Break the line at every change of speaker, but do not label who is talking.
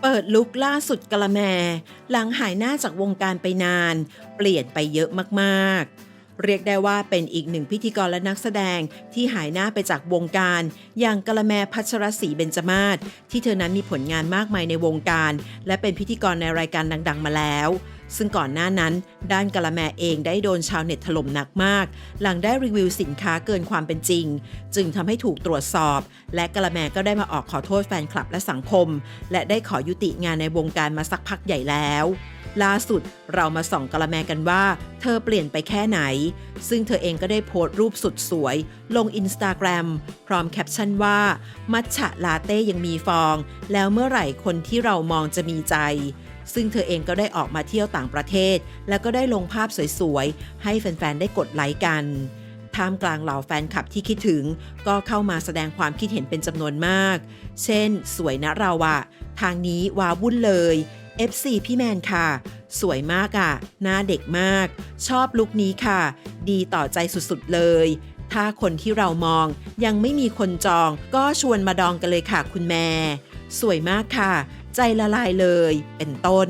เปิดลุคล่าสุดกะละแม หลังหายหน้าจากวงการไปนาน เปลี่ยนไปเยอะมากๆ เรียกได้ว่าเป็นอีกหนึ่งพิธีกรและนักแสดงที่หายหน้าไปจากวงการ อย่างกะละแมพัชรศรีเบญจมาศที่เธอนั้นมีผลงานมากมายในวงการ และเป็นพิธีกรในรายการดัง ๆ มาแล้ว ซึ่งก่อนหน้านั้น ด้านกะละแมเองได้โดนชาวเน็ตถล่มหนักมาก หลังได้รีวิวสินค้าเกินความเป็นจริง จึงทำให้ถูกตรวจสอบ และกะละแมก็ได้มาออกขอโทษแฟนคลับและสังคม และได้ขอยุติงานในวงการมาสักพักใหญ่แล้ว ล่าสุดเรามาส่องกะละแมกันว่า เธอเปลี่ยนไปแค่ไหน ซึ่งเธอเองก็ได้โพสต์รูปสุดสวย ลงอินสตาแกรมพร้อมแคปชั่นว่า มัทฉะลาเต้ยังมีฟอง แล้วเมื่อไหร่คนที่เรามองจะมีใจ ซึ่งเธอเองก็ได้ออกมาเที่ยวต่างประเทศ แล้วก็ได้ลงภาพสวยๆ ให้แฟนๆ ได้กดไลค์กันท่ามกลางเหล่าแฟนคลับที่คิดถึง ก็เข้ามาแสดงความคิดเห็นเป็นจำนวนมาก เช่น สวยนะเราอะทางนี้ว้าวุ่นเลย FC พี่แมนค่ะ สวยมากอะหน้าเด็กมาก ชอบลุคนี้ค่ะ ดีต่อใจสุดๆเลย ถ้าคนที่เรามองยังไม่มีคนจอง ก็ชวนมาดองกันเลยค่ะคุณแม่ สวยมากค่ะ ใจละลายเลย เป็นต้น